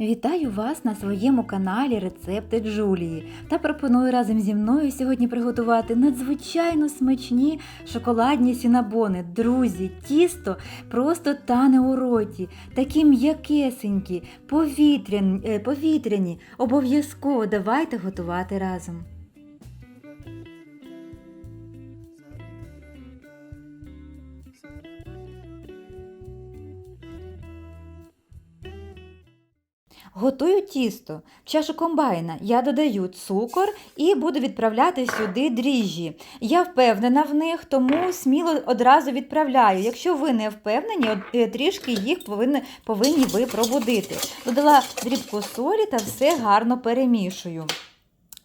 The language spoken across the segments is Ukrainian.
Вітаю вас на своєму каналі Рецепти Джулії та пропоную разом зі мною сьогодні приготувати надзвичайно смачні шоколадні сінабони. Друзі, тісто просто тане у роті, такі м'якесенькі, повітряні, е, повітряні. Обов'язково давайте готувати разом. Готую тісто. В чашу комбайна я додаю цукор і буду відправляти сюди дріжджі. Я впевнена в них, тому сміло одразу відправляю. Якщо ви не впевнені, е, трішки їх повинні, повинні ви пробудити. Додала дрібку солі та все гарно перемішую.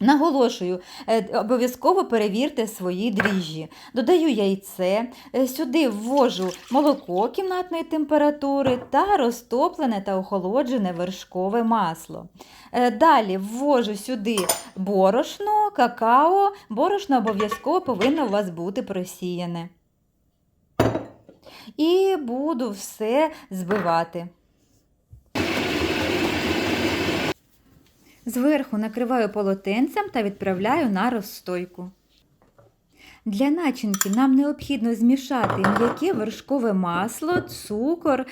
Наголошую, е, обов'язково перевірте свої дріжджі. Додаю яйце, е, сюди ввожу молоко кімнатної температури та розтоплене та охолоджене вершкове масло. Е, Далі ввожу сюди борошно, какао. Борошно обов'язково повинно у вас бути просіяне. І буду все збивати. Зверху накриваю полотенцем та відправляю на розстойку. Для начинки нам необхідно змішати м'яке вершкове масло, цукор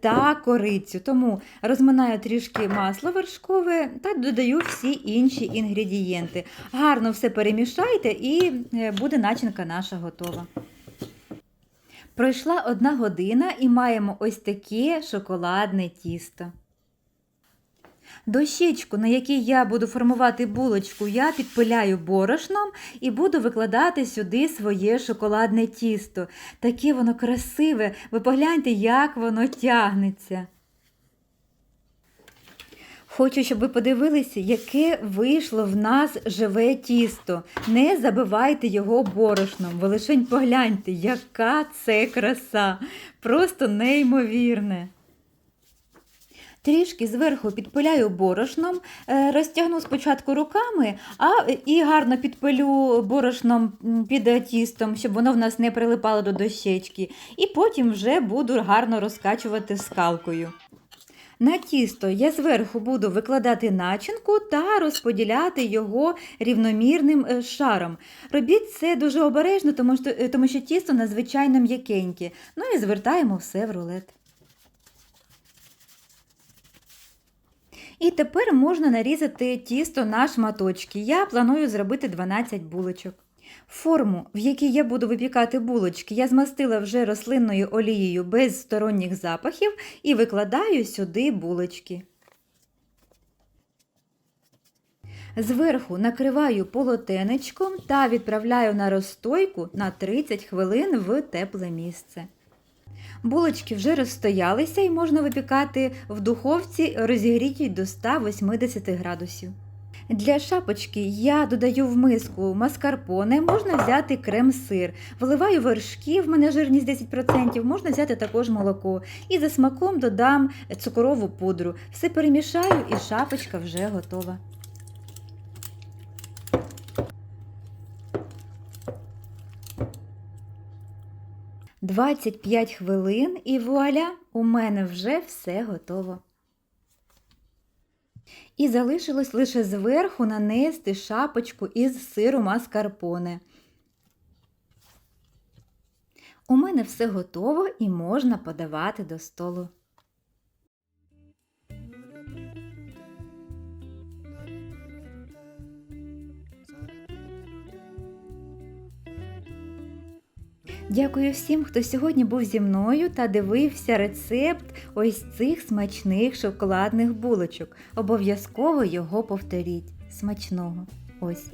та корицю. Тому розминаю трішки масло вершкове та додаю всі інші інгредієнти. Гарно все перемішайте і е, буде начинка наша готова. Пройшла одна година і маємо ось таке шоколадне тісто. Дощечку, на якій я буду формувати булочку, я підпиляю борошном і буду викладати сюди своє шоколадне тісто. Таке воно красиве, ви погляньте, як воно тягнеться. Хочу, щоб ви подивилися, яке вийшло в нас живе тісто. Не забивайте його борошном. Ви лишень погляньте, яка це краса. Просто неймовірне. Трішки зверху підпиляю борошном, е, розтягну спочатку руками, а і гарно підпилю борошном під тістом, щоб воно в нас не прилипало до дощечки. І потім вже буду гарно розкачувати скалкою. На тісто я зверху буду викладати начинку та розподіляти його рівномірним е, шаром. Робіть це дуже обережно, тому що, е, тому що тісто надзвичайно м'якеньке. Ну і звертаємо все в рулет. І тепер можна нарізати тісто на шматочки. Я планую зробити 12 булочок. Форму, в якій я буду випікати булочки, я змастила вже рослинною олією без сторонніх запахів і викладаю сюди булочки. Зверху накриваю полотенечком та відправляю на розстойку на 30 хвилин в тепле місце. Булочки вже розстоялися і можна випікати в духовці розігрітій до 180 градусів. Для шапочки я додаю в миску маскарпоне, можна взяти крем-сир, виливаю вершки, в мене жирність 10%, можна взяти також молоко. І за смаком додам цукрову пудру. Все перемішаю і шапочка вже готова. Двадцять п'ять хвилин і вуаля, у мене вже все готово. І залишилось лише зверху нанести шапочку із сиру маскарпоне. У мене все готово і можна подавати до столу. Дякую всім, хто сьогодні був зі мною та дивився рецепт ось цих смачних шоколадних булочок. Обов'язково його повторіть. Смачного! Ось.